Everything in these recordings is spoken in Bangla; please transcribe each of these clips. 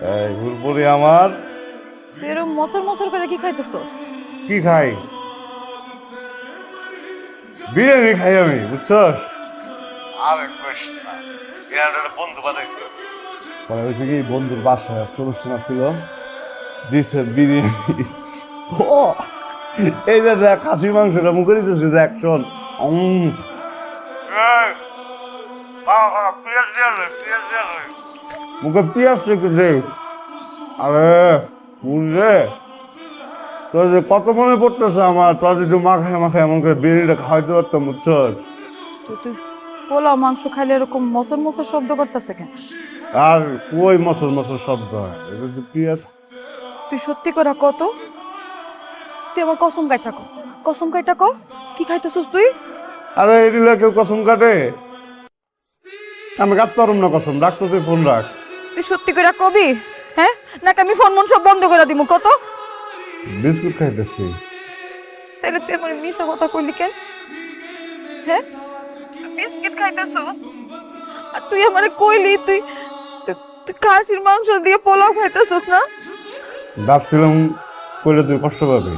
আমার। তুই এরকম মসর মসর করে কি খাইতেছস? কি খাই? বিরিয়ানি খাই আমি বুঝছস? আরে কইস একটা বন্ধু পরে হয়েছে কি বন্ধুর বাসায় আজকে অনুষ্ঠান ছিল দিছে বিরিয়ানি। ও! এই যে দেখ মাংসটা মুখে দিতেছে দেখ শোন। পিঁয়াজ থেকে দে আরে বুঝলে তোর যে কত মনে পড়তেছে আমার তোর যদি মাখায় মাখায় এমন করে বিরিয়ানিটা খাওয়াইতে পারতাম বুঝছস? তো তুই পোলাও মাংস খাইলে এরকম মসর মসর শব্দ করতেছে কেন? আর কই মসল মসল শব্দ? হয় এটা যে পিঁয়াজ। তুই সত্যি করে কত তুই আমার কসম কাইটা কর কসম কাইটা কর কি খাইতেছস তুই? আরে এগুলো কেউ কসম কাটে? আমি কাটতে পারুম না কসম। রাখতো তুই ফোন রাখ। তুই সত্যি করে কবি? হ্যাঁ? নাকি আমি ফোন মন সব বন্ধ করে দিব কত? বিস্কুট খাইতেছি। তাহলে তুই আমার মিশা কথা কইলি কেন? হ্যাঁ? বিস্কিট খাইতেছস? আর তুই আমারে কইলি তুই তুই- খাসির মাংস দিয়ে পোলাও খাইতেছস না? ভাবছিলাম কইলে তুই কষ্ট পাবি।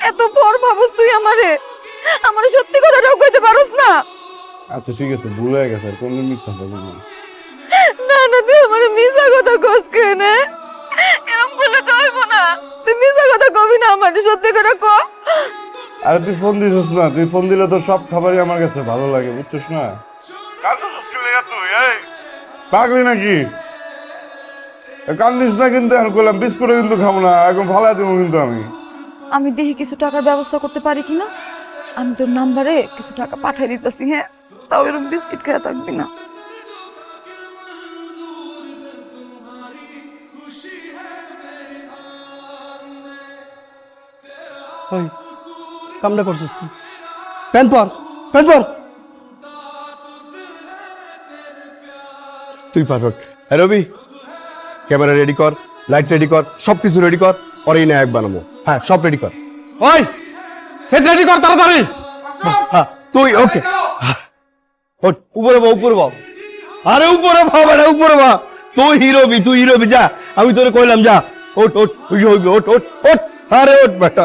এত পর ভাবস তুই আমারে? আমারে সত্যি কথাটাও কইতে পারস না? আচ্ছা ঠিক আছে ভুল হয়ে গেছে আর কোনদিন মিথ্যা বলব না মিশা কথা কস কেন? এরকম বলে তো হইব না। তুই মিশা কথা কবি না আমারে সত্যি করে ক। আরে তুই ফোন দিছিস না তুই ফোন দিলে তো সব খাবারই আমার কাছে ভালো লাগে বুঝছিস না? পাগলি নাকি? কান্দিস না কিন্তু এখন করলাম বিস্কুটে কিন্তু খাব না এখন ভালো দেবো কিন্তু আমি। আমি দেখি কিছু টাকার ব্যবস্থা করতে পারি কিনা? আমি তোর নাম্বারে কিছু টাকা পাঠিয়ে দিতেছি হ্যাঁ? তাও এরকম বিস্কিট খেয়ে থাকবি না। ওই কামটা করছিস তুই প্যান্ট পর প্যান্ট পর। তুই পারফেক্ট। হ্যাঁ রবি ক্যামেরা রেডি কর লাইট রেডি কর সব কিছু রেডি কর পরেই না এক বানাবো। হ্যাঁ সব রেডি কর। ওই সেট রেডি কর তাড়াতাড়ি। হ্যাঁ তুই ওকে উপরে বা উপরে বা আরে উপরে ভা বেটা উপরে বা তুই হিরোবি তুই হিরোবি যা। আমি তোরে কইলাম যা। ওঠ ওঠ তুই হইবি ওঠ ওঠ ওঠ। আরে ওঠ বেটা।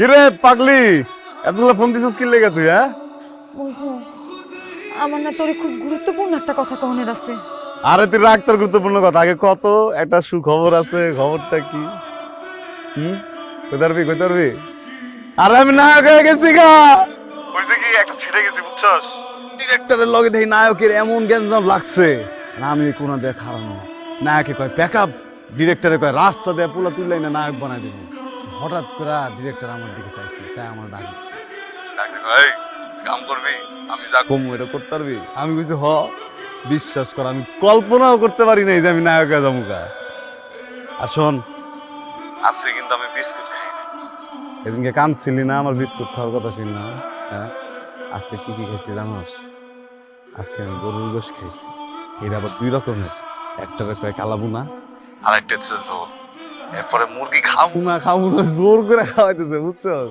কিরে পাগলি এতগুলো ফোন দিছিস কি লেগে তুই হ্যাঁ? আমার না তোর খুব গুরুত্বপূর্ণ একটা কথা কহনের আছে। আরে তুই রাখ তোর গুরুত্বপূর্ণ কথা আগে কত একটা সুখবর আছে খবরটা কি? হুম? কই পারবি কই পারবি আরে আমি নায়ক হয়ে গেছি গা। হইছে কি একটা ছেড়ে গেছি বুঝছস? ডিরেক্টরের লগে দেই নায়কের এমন গ্যাঞ্জাম লাগছে। না আমি কোনো দেখ হারানো নায়কে কয় প্যাকআপ ডিরেক্টরে কয় রাস্তা দেয়া পুলা তুললাই না নায়ক বানাই দিব। হঠাৎ করে ডিরেক্টর আমার দিকে চাইছে চাই আমার ডাক দিছে। ডাকে কয় "এই, কাম করবি? আমি যা কম এটা করতে পারবি? আমি কইছি হ বিশ্বাস কর আমি কল্পনাও করতে পারি নাই যে আমি নায়ক গা আর শোন আজকে কিন্তু আমি বিস্কুট খাই এদিনকে কাঁদছিলি না আমার বিস্কুট খাওয়ার কথা ছিল না হ্যাঁ? আজকে কি কি খাইছি জানোস? আজকে আমি গরুর গোশ খাইছি। এর আবার দুই রকমের একটা কয় কালাবুনা আর একটা হচ্ছে এরপরে মুরগি খাব। না খাব না জোর করে খাওয়াইতেছে বুঝছস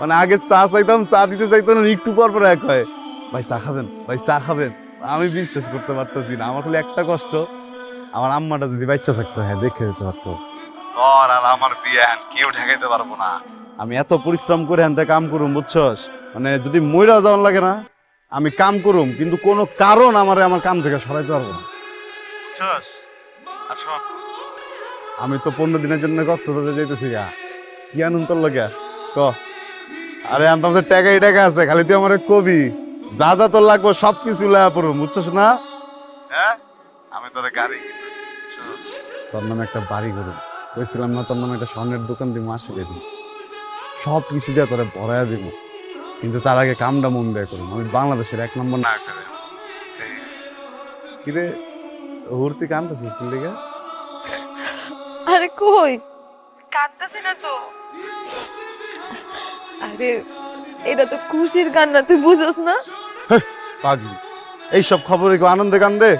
মানে আগে চা চাইতাম চা দিতে চাইতো না একটু পর পর এক হয়। ভাই চা খাবেন? ভাই চা খাবেন? আমি বিশ্বাস করতে পারতেছি না আমার খালি একটা কষ্ট। আমার আম্মাটা যদি বাচ্চা থাকতো হ্যাঁ দেখে দিতে পারতো। তোর আর আমার বিয়ে হ্যান কেউ ঠেকাইতে পারব না। আমি এত পরিশ্রম করে হ্যান কাম করুম বুঝছস মানে যদি মইরা যাওয়ার লাগে না আমি কাম করুম কিন্তু কোনো কারণ আমার আমার কাম থেকে সরাইতে পারব না। বুঝছস? আসো আমি তো পনেরো দিনের জন্য কক্সবাজার যাইতেছি গা। কি আনন্দ তোর লাগে? ক। আরে আনতাম তো টাকাই টাকা আছে খালি তুই আমার কবি। যা যা তোর লাগবে সব কিছু লাগা পড়ব বুঝছস না? হ্যাঁ? আমি তোর গাড়ি তোর নামে একটা বাড়ি করুন বলছিলাম না তোর নামে একটা স্বর্ণের দোকান দিব আসলে দিই সব কিছু দিয়ে তোরা ভরাইয়া দিব কিন্তু তার আগে কামটা মন দেয় করুন আমি বাংলাদেশের এক নম্বর না করে। কিরে হুর্তি কানতেছিস থেকে আরে কই? কাঁদতেছি না তো। আরে এটা তো খুশির কান্না তুই বুঝোস না? পাগলি। এইসব খবরে কেউ আনন্দে কান্দে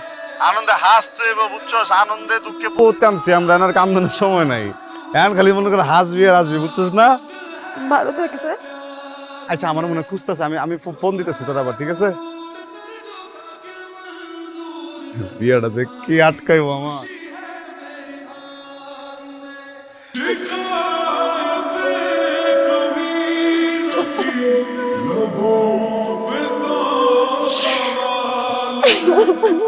আনন্দে হাসতে বা বুঝছস আনন্দে দুঃখে বহুত কানছি আমরা এনার কান্দানোর সময় নাই। এখন খালি মনে করে হাসবি আর হাসবি বুঝছস না? ভালো থাকিস হ্যাঁ? আচ্ছা আমার মনে হয় খুঁজতেছে আমি আমি ফোন দিতেছি তোর আবার ঠিক আছে? বিয়াটা দেখ কি আটকাইবো আমার। 哈哈。